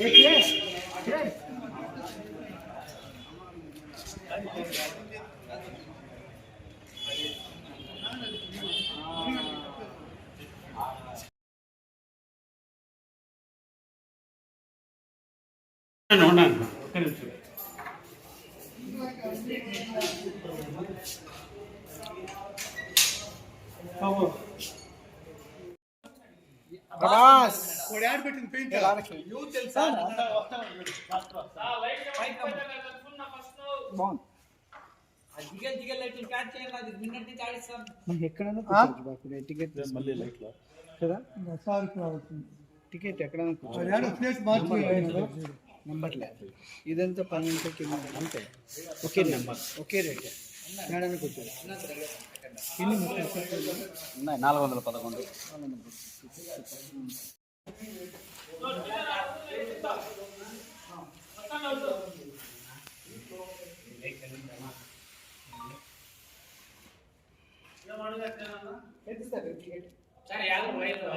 एक yes No, no, no. Come. Prabhas ad పెట్టింది paint బాపు టికెట్ కదా టికెట్ ఎక్కడైనా నెంబర్ లేదు ఇదంతా పన్నెండు కింద అంతే ఒకే నెంబర్ ఒకే రేట్ ఉన్నాయి నాలుగు వందల పదకొండు. సరే యాభై వైర్లు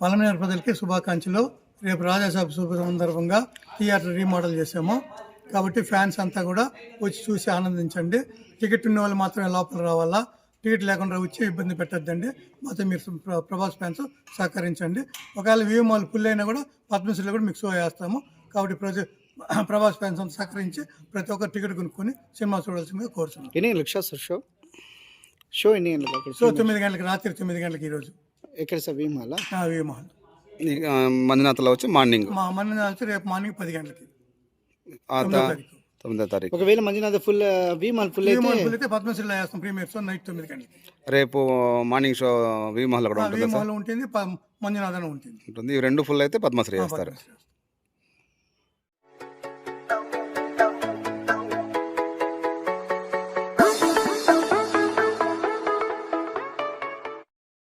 పలమనేరు ప్రజలకి శుభాకాంక్షలు. రేపు రాజాసాబ్ శుభ సందర్భంగా థియేటర్ రీమోడల్ చేసాము కాబట్టి ఫ్యాన్స్ అంతా కూడా వచ్చి చూసి ఆనందించండి. టికెట్ ఉన్న వాళ్ళు మాత్రమే లోపల రావాలా? టికెట్ లేకుండా వచ్చి ఇబ్బంది పెట్టద్దండి. మాతో మీరు ప్ర- ప్రభాస్ ఫ్యాన్స్ సహకరించండి. ఒకవేళ వ్యూ మాల్ ఫుల్ అయినా కూడా పద్మశ్రీలో కూడా మీకు షో వేస్తాము. కాబట్టి ప్రతి ప్రభాస్ ఫ్యాన్స్ అంతా సహకరించి ప్రతి ఒక్కరు టికెట్ కొనుక్కొని సినిమా చూడాల్సిందిగా కోరుతున్నాం ఎన్ని గంటలకు షో సార్ షో షో ఎన్ని గంటలకు సో తొమ్మిది గంటలకు రాత్రి తొమ్మిది గంటలకు ఈరోజు. ఎక్కడ సార్? భీమాల వ్యూ మాల్ మంజునాథ్లో వచ్చి మార్నింగ్. మా మన వచ్చి రేపు మార్నింగ్ పది గంటలకి. ఆ తొమ్మిదో త- తారీఖు. తొమ్మిదో తారీఖు. ఒకవేళ మంజునాథ్ ఫుల్ భీమాల్ ఫుల్ అయితే అయితే పద్మశ్రీలో వేస్తాం ప్రీమియర్ షో నైట్ తొమ్మిది గంటలకి. రేపు మార్నింగ్ షో వి మహల్ కూడా ఉంటుంది సార్? ఉంటుంది ప- మంజునాథన్ ఉంటుంది. ఉంటుంది. ఇవి రెండు ఫుల్ అయితే పద్మశ్రీ చేస్తారు. పద్మశ్రీ.